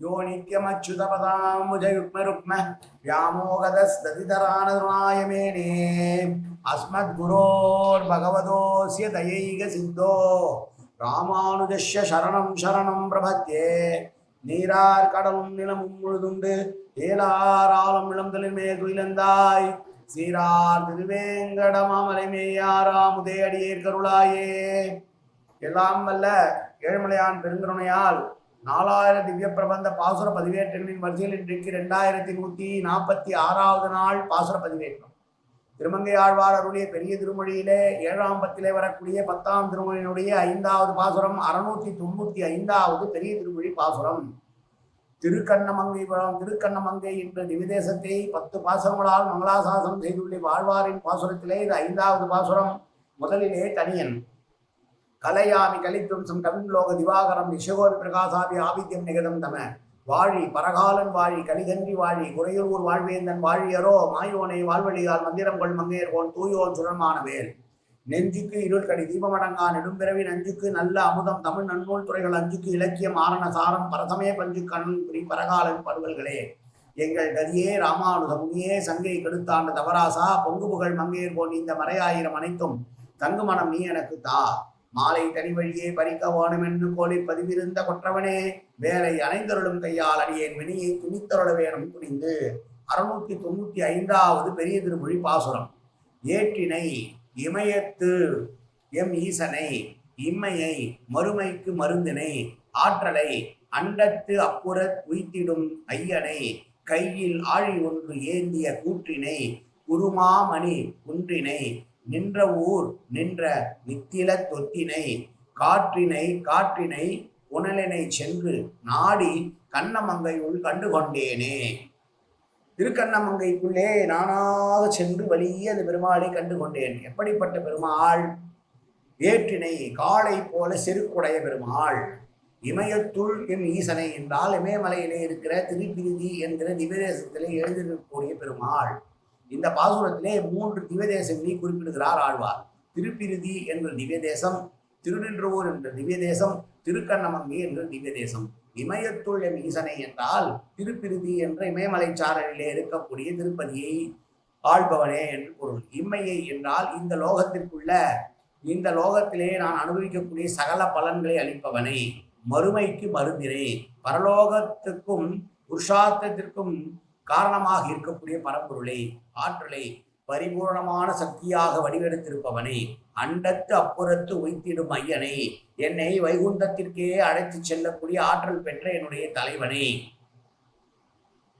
யோ நித்யமச்சுதபதாம்புஜயுக்மருக்ம வியாமோகதஸ்ததிதரானதுநாயமேனே அஸ்மத்குரோர் பகவதோஸ்ய தயைக சித்தோ ராமானுஜஸ்ய சரணம் சரணம் பிரபத்தே நீரார் கடலும் நிலமும் முழுதுண்டு ஏலார் ஆலம் இளந்தலின் மேல் துயிலந்தாய் சீரார் திருவேங்கட மாமலை மேயாரா முதே அடியேற்கருளாயே எல்லாம் வல்ல ஏழ்மலையான் பெருங்கருணையால் நாலாயிரம் திவ்ய பிரபந்த பாசுர பதிவேற்றங்களின் வரிசையில் இன்றைக்கு ரெண்டாயிரத்தி நூற்றி நாற்பத்தி ஆறாவது நாள் பாசுர பதிவேற்றம். திருமங்கை ஆழ்வார் அருளிய பெரிய திருமொழியிலே ஏழாம் பத்திலே வரக்கூடிய பத்தாம் திருமொழியினுடைய ஐந்தாவது பாசுரம் அறுநூத்தி தொண்ணூத்தி ஐந்தாவது பெரிய திருமொழி பாசுரம். திருக்கண்ணமங்கைபுரம் திருக்கண்ணமங்கை என்ற நிவிதேசத்தை பத்து பாசுரங்களால் மங்களாசாசனம் செய்துள்ள வாழ்வாரின் பாசுரத்திலே இது ஐந்தாவது பாசுரம். முதலிலே தனியன். கலையாமி கலித்வம்சம் கவின்லோக திவாகரம் நிஷகோரி பிரகாசாபி ஆபித்யம் நிகதம் தம. வாழி பரகாலன் வாழி கலிகன்றி வாழி குறையூர் வாழ்வேந்தன் வாழியரோ மாயோனை வாழ்வழியால் மந்திரம் கொள் மங்கையர்கோன் தூயோன் சுரன்மானவேல் நெஞ்சுக்கு இருள் கடி தீபமடங்கா நெடும்பிறவி நஞ்சுக்கு நல்ல அமுதம் தமிழ் நன்னூல் துறைகள் அஞ்சுக்கு இலக்கியம் ஆரண சாரம் பரசமே பஞ்சு கண்ணன் புரி பரகாலன் பருவல்களே எங்கள் கதியே ராமானுத முனியே சங்கை கெடுத்தாண்ட தவராசா பொங்கு புகழ் மங்கையர் போன் இந்த மறையாயிரம் அனைத்தும் தங்கு மனம் நீ எனக்கு தா. மாலை தனி வழியே பறிக்க வேணும் என்று கோலி பதிவிருந்த கொற்றவனே வேலை அணைந்தருளும் கையால் அடியேன் வினியை துணித்தருள வேணும் துணிந்து. அறுநூத்தி தொண்ணூத்தி ஐந்தாவது பெரிய திருமொழி பாசுரம். ஏற்றினை இமயத்து எம் ஈசனை இம்மையை மறுமைக்கு மருந்தினை ஆற்றலை அண்டத்து அப்புறத் உய்த்திடும் ஐயனை கையில் ஆழி ஒன்று ஏந்திய கூற்றினை குருமாமணி குன்றினை நின்ற ஊர் நின்ற நித்தில தொத்தினை காற்றினை காற்றினை புனலினை சென்று நாடி கண்ணமங்கையுள் கண்டு கொண்டேனே திருக்கண்ணமங்கைக்குள்ளே நானாக சென்று வழியே அந்த பெருமாளை கண்டு கொண்டேன் எப்படிப்பட்ட பெருமாள்? ஏற்றினை காளை போல செருக்குடைய பெருமாள். இமயத்துள் என் ஈசனை என்றால் இமயமலையிலே இருக்கிற திருப்பிரிதி என்கிற திவ்யதேசத்திலே எழுதியிருக்கக்கூடிய பெருமாள். இந்த பாசுரத்திலே மூன்று திவ்யதேசங்களை குறிப்பிடுகிறார் ஆழ்வார். திருப்பிருதி என்ற திவ்யதேசம் திருநின்றவூர் என்ற திவ்யதேசம் திருக்கண்ணமங்கி என்ற திவ்யதேசம் இமயத்துள்ள எம் ஈசனை என்றால் திருப்பிருதி என்ற இமயமலை சாரலிலே இருக்கக்கூடிய திருப்பதியை ஆள்பவனே என்று பொருள். இம்மையை என்றால் இந்த லோகத்திற்குள்ள இந்த லோகத்திலே நான் அனுபவிக்கக்கூடிய சகல பலன்களை அளிப்பவனை. மறுமைக்கு மருந்தினை பரலோகத்துக்கும் புருஷார்த்தத்திற்கும் காரணமாக இருக்கக்கூடிய பரம்பொருளை ஆற்றலை பரிபூர்ணமான சக்தியாக வடிவெடுத்திருப்பவனை அண்டத்து அப்புறத்து உய்த்திடும் ஐயனை என்னை வைகுண்டத்திற்கே அழைத்து செல்லக்கூடிய ஆற்றல் பெற்ற என்னுடைய தலைவனை.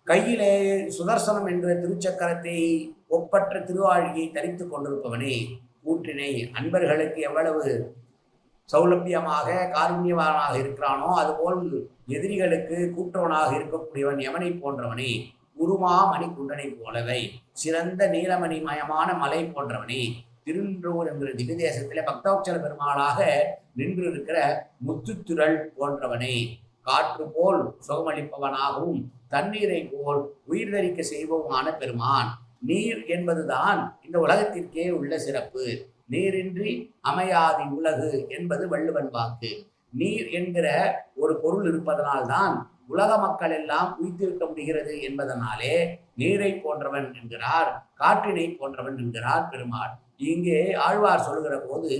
கையிலே சுதர்சனம் என்ற திருச்சக்கரத்தை ஒப்பற்ற திருவாழியை தரித்துக் கொண்டிருப்பவனே கூற்றினை அன்பர்களுக்கு எவ்வளவு சௌலபியமாக காருண்யவானாக இருக்கிறானோ அதுபோல் எதிரிகளுக்கு கூற்றவனாக இருக்கக்கூடியவன் எவனை போன்றவனே உருமாமணி குண்டனை போலவை சிறந்த நீலமணி மயமான மலை போன்றவனே திருன்றூர் என்கிற திகதேசத்திலே பக்தோக்சர பெருமாளாக நின்று இருக்கிற முத்துத்திரள் போன்றவனே. காற்று போல் சுகமளிப்பவனாகவும் தண்ணீரை போல் உயிர் தரிக்க செய்பவமான பெருமான். நீர் என்பதுதான் இந்த உலகத்திற்கே உள்ள சிறப்பு. நீரின்றி அமையாதி உலகு என்பது வள்ளுவன் வாக்கு. நீர் என்கிற ஒரு பொருள் இருப்பதனால்தான் உலக மக்கள் எல்லாம் உயிர்த்திருக்க முடிகிறது என்பதனாலே நீரை போன்றவன் என்கிறார் காற்றினை போன்றவன் என்கிறார் பெருமாள். இங்கே ஆழ்வார் சொல்லுகிற போது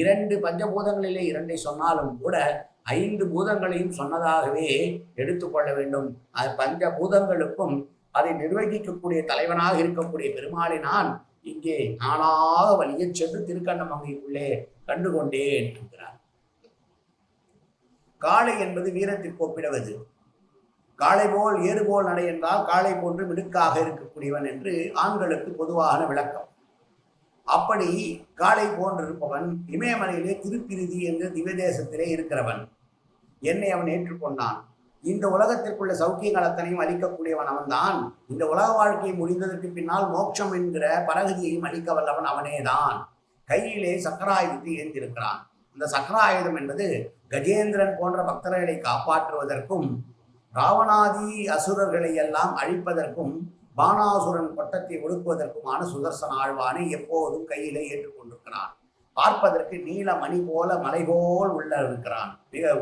இரண்டு பஞ்சபூதங்களிலே இரண்டை சொன்னாலும் கூட ஐந்து பூதங்களையும் சொன்னதாகவே எடுத்துக்கொள்ள வேண்டும். அது பஞ்சபூதங்களுக்கும் அதை நிர்வகிக்கக்கூடிய தலைவனாக இருக்கக்கூடிய பெருமாளை நான் இங்கே நானாக வழியச் சென்று திருக்கண்ணமங்கைக்குள்ளே கண்டுகொண்டேன் என்கிறார். காளை என்பது வீரத்திற்கு ஒப்பிடுவது காளை போல் ஏறு போல் நடை என்றால் காளை போன்று மிடுக்காக இருக்கக்கூடியவன் என்று ஆண்களுக்கு பொதுவான விளக்கம். அப்படி காளை போன்றிருப்பவன் இமயமலையிலே திருப்பிரிதி என்ற திவ்யதேசத்திலே இருக்கிறவன். என்னை அவன் ஏற்றுக்கொண்டான். இந்த உலகத்திற்குள்ள சௌக்கியங்கள் அத்தனையும் அளிக்கக்கூடியவன் அவன்தான். இந்த உலக வாழ்க்கையை முடிந்ததற்கு பின்னால் மோட்சம் என்கிற பரகதியையும் அளிக்க வல்லவன் அவனேதான். கையிலே சக்கராயுதத்தை ஏந்திருக்கிறான். இந்த சக்கராயுதம் என்பது கஜேந்திரன் போன்ற பக்தர்களை காப்பாற்றுவதற்கும் ராவணாதி அசுரர்களை எல்லாம் அழிப்பதற்கும் பானாசுரன் பட்டத்தை ஒடுக்குவதற்குமான சுதர்சன ஆழ்வானை எப்போதும் கையிலே ஏற்றுக்கொண்டிருக்கிறான். பார்ப்பதற்கு நீல மணி போல மலை போல் உள்ள இருக்கிறான். மிக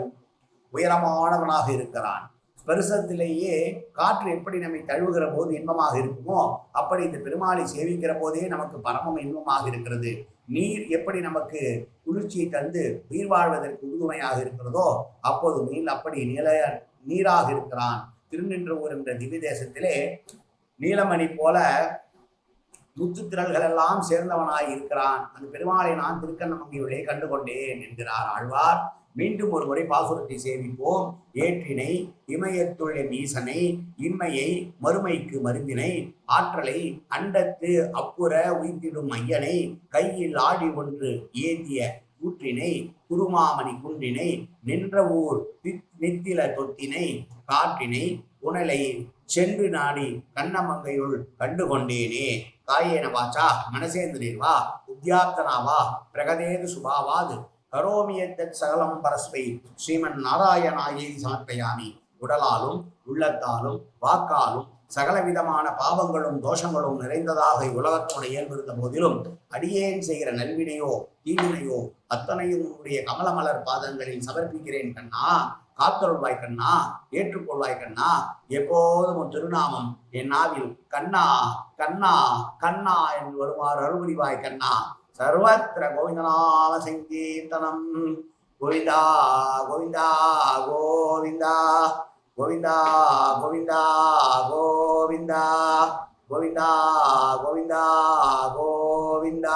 உயரமானவனாக இருக்கிறான். ஸ்பரிசத்திலேயே காற்று எப்படி நம்மை தழுவுகிற போது இன்பமாக இருக்குமோ அப்படி இந்த பெருமாளை சேவிக்கிற போதே நமக்கு பரமம் இன்பமாக இருக்கிறது. நீர் எப்படி நமக்கு குளிர்ச்சியை தந்து உயிர் வாழ்வதற்கு உறுதுணையாக இருக்கிறதோ அப்போது நீல் அப்படி நிலைய நீராக இருக்கிறான். திருநின்றவூர் என்ற திவ்ய தேசத்திலே நீலமணி போல முத்துத்திரல்கள் எல்லாம் சேர்ந்தவனாய் இருக்கிறான். அந்த பெருமாளை நான் திருக்கண்ணமங்கையுள்ளே கண்டுகொண்டேன் என்கிறார் ஆழ்வார். மீண்டும் ஒரு முறை பாசுரத்தை சேமிப்போம் ஏற்றினை இமயத்துள்ள மீசனை இன்மையை மறுமைக்கு மருந்தினை ஆற்றலை அண்டத்து அப்புற உயிர்த்திடும் ஐயனை கையில் ஆடி ஒன்று ஏந்திய கூற்றினை குருமாமணி குன்றினை நின்ற ஊர் நித்தில தொத்தினை காற்றினை புனலை சென்று நாடி கண்ணமங்கையுள் கண்டு கொண்டேனே காயேன வாச்சா மனசேந்திரேர்வா உத்யாப்தனாவா பிரகதேது சுபாவாது. கரோமியத்தத் சகலம் பரஸ்பை ஸ்ரீமன் நாராயணாயை சமர்ப்பயாமி. உடலாலும் உள்ளத்தாலும் வாக்காலும் சகலவிதமான பாவங்களும் தோஷங்களும் நிறைந்ததாக இவ்வுலகத்தோட இயல்பிருந்த போதிலும் அடியேன் செய்கிற நல்வினையோ தீவினையோ அத்தனையும் உன்னுடைய கமலமலர் பாதங்களில் சமர்ப்பிக்கிறேன் கண்ணா. காத்தருள்வாய் கண்ணா ஏற்றுக்கொள்வாய் கண்ணா. எப்போதும் உன் திருநாமம் என் நாவில் கண்ணா கண்ணா கண்ணா என்று வருமாறு அருள்புரிவாய் கண்ணா. சர்வத்திர கோவிந்தநாம சங்கீர்த்தனம். கோவிந்தா கோவிந்தா கோவிந்தா. 고빈다 고빈다 고빈다 고빈다 고빈다 고빈다